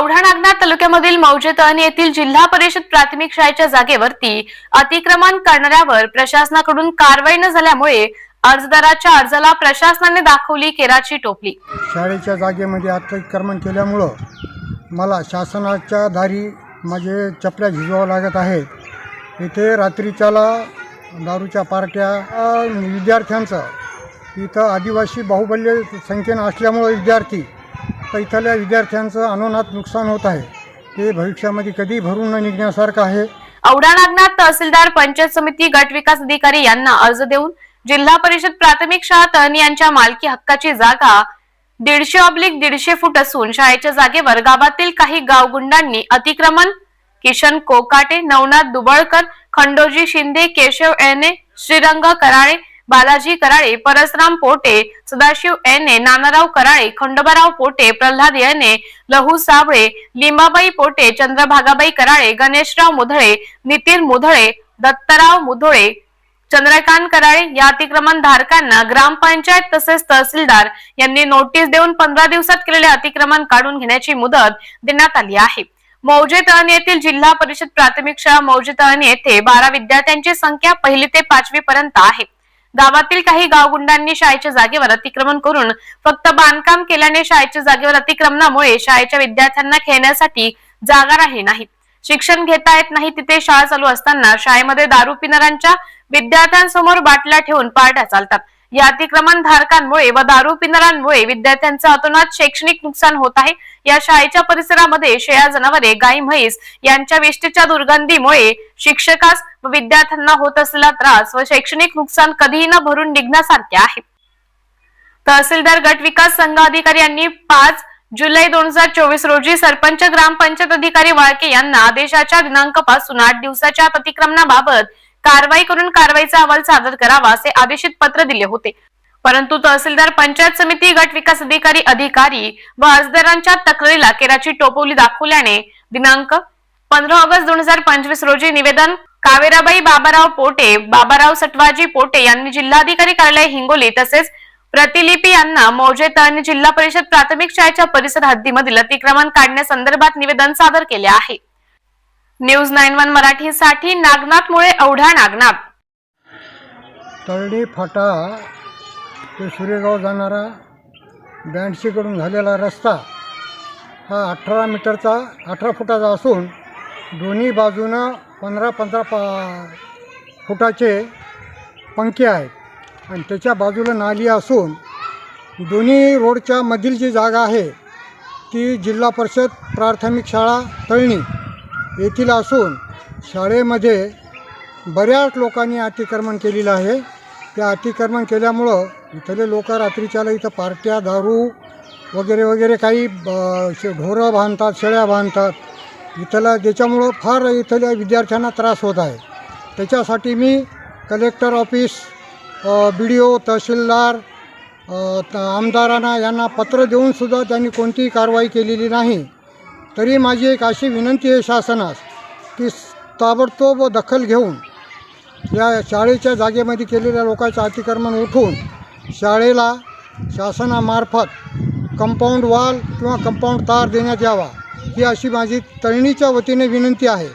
औढा नागनाथ तालुक्यामधील मौजे तहनी येथील जिल्हा परिषद प्राथमिक शाळेच्या जागेवरती अतिक्रमण करणाऱ्यावर प्रशासनाकडून कारवाई न झाल्यामुळे अर्जदाराच्या अर्जाला प्रशासनाने दाखवली केराची टोपली. शाळेच्या जागेमध्ये अतिक्रमण केल्यामुळं मला शासनाच्या दारी माझे चपल्या झिजवावं लागत आहेत. इथे रात्रीच्याला दारूच्या पार्ट्या विद्यार्थ्यांचं इथं आदिवासी बाहुबल्य संख्येनं असल्यामुळं विद्यार्थी तर इथल्या विद्यार्थ्यांचं अनोनात नुकसान होत आहे. ते भविष्यामध्ये कधी भरून न निघण्यासारखं आहे. औढा नागनाथ तहसीलदार पंचायत समिती गट विकास अधिकारी यांना अर्ज देऊन जिल्हा परिषद प्राथमिक शाळा तहनी यांच्या मालकी हक्काची जागा दीडशे ऑब्लिक दीडशे फूट असून शाळेच्या जागेवर गावातील काही गावगुंडांनी अतिक्रमण किशन कोकाटे नवनाथ दुबळकर खंडोजी शिंदे केशव एने श्रीरंग कराळे बालाजी कराळे परसराम पोटे सदाशिव एने नानाराव कराळे खंडोबाराव पोटे प्रल्हाद येने लहू साबळे लिंबाबाई पोटे चंद्रभागाबाई कराळे गणेशराव मुधळे नितीन मुधळे दत्तराव मुधोळे चंद्रकांत कराळे या अतिक्रमण धारकांना ग्रामपंचायत तसेच तहसीलदार यांनी नोटीस देऊन पंधरा दिवसात केलेले अतिक्रमण काढून घेण्याची मुदत देण्यात आली आहे. मौजे तहनी येथील जिल्हा परिषद प्राथमिक शाळा मौजे तहनी येथे बारा विद्यार्थ्यांची संख्या पहिली ते पाचवी पर्यंत आहे. गावातील काही गावगुंडांनी शाळेच्या जागेवर अतिक्रमण करून फक्त बांधकाम केल्याने शाळेच्या जागेवर अतिक्रमणामुळे शाळेच्या विद्यार्थ्यांना खेळण्यासाठी जागा राही नाही. शिक्षण घेता येत नाही तिथे शाळा चालू असताना शाळेमध्ये दारू पिणाऱ्यांच्या विद्यार्थ्यांसमोर बाटल्या ठेवून पार्ट्या चालतात. या अतिक्रमण धारकांमुळे व दारू पिणाऱ्यांमुळे विद्यार्थ्यांचं अतोनात शैक्षणिक नुकसान होत आहे. या शाळेच्या परिसरामध्ये शेळ्या जनावरे गाई म्हैस यांच्या विष्ठेच्या दुर्गंधीमुळे शिक्षकास व विद्यार्थ्यांना होत असलेला त्रास व शैक्षणिक नुकसान कधीही न भरून निघण्यासारखे आहे. तहसीलदार गट विकास संघ अधिकारी यांनी पाच जुलै दोन हजार चोवीस रोजी सरपंच ग्रामपंचायत अधिकारी वाळके यांना आदेशाच्या दिनांकापासून आठ दिवसाच्या अतिक्रमणाबाबत कारवाई करून कारवाईचा अहवाल सादर करावा असे आदेशित पत्र दिले होते. परंतु तहसीलदार पंचायत समिती गट विकास अधिकारी अधिकारी व अर्जदारांच्या तक्रारीला केराची टोपवली दाखवल्याने दिनांक पंधरा ऑगस्ट दोन हजार पंचवीस रोजी निवेदन कावेराबाई बाबाराव पोटे बाबाराव सटवाजी पोटे यांनी जिल्हाधिकारी कार्यालय हिंगोली तसेच प्रतिलिपी यांना मौजे तळणी जिल्हा परिषद प्राथमिक शाळेच्या परिसर हद्दीमधील अतिक्रमण काढण्यासंदर्भात निवेदन सादर केले आहे. न्यूज नाईन वन मराठीसाठी नागनाथ मुळे औढा नागनाथ. तळणी फाटा ते सुरेगाव जाणारा ब्याऐंशीकडून झालेला रस्ता हा अठरा मीटरचा अठरा फुटाचा असून दोन्ही बाजूनं पंधरा पंधरा पा फुटाचे पंखे आहेत. आणि त्याच्या बाजूला नाली असून दोन्ही रोडच्या मधील जी जागा आहे ती जिल्हा परिषद प्राथमिक शाळा तळणी. येथील असून शाळेमध्ये बऱ्याच लोकांनी अतिक्रमण केलेलं आहे. त्या अतिक्रमण केल्यामुळं इथले लोक रात्रीच्याला इथं पार्ट्या दारू वगैरे वगैरे काही ब- शे- ढोरं बांधतात शेळ्या बांधतात. इथला ज्याच्यामुळं फार इथल्या विद्यार्थ्यांना त्रास होत आहे. त्याच्यासाठी मी collector office B D O तहसीलदार त- आमदारांना यांना पत्र देऊनसुद्धा त्यांनी कोणतीही कारवाई केलेली नाही. तरी माझी एक अशी विनंती आहे शासनास की ताबडतोब दखल घेऊन या शाळेच्या जागेमध्ये केलेल्या लोकांचं अतिक्रमण उठून शाळेला शासनामार्फत कंपाऊंड वॉल किंवा कंपाऊंड तार देण्यात यावा ही अशी माझी तळणीच्या वतीने विनंती आहे.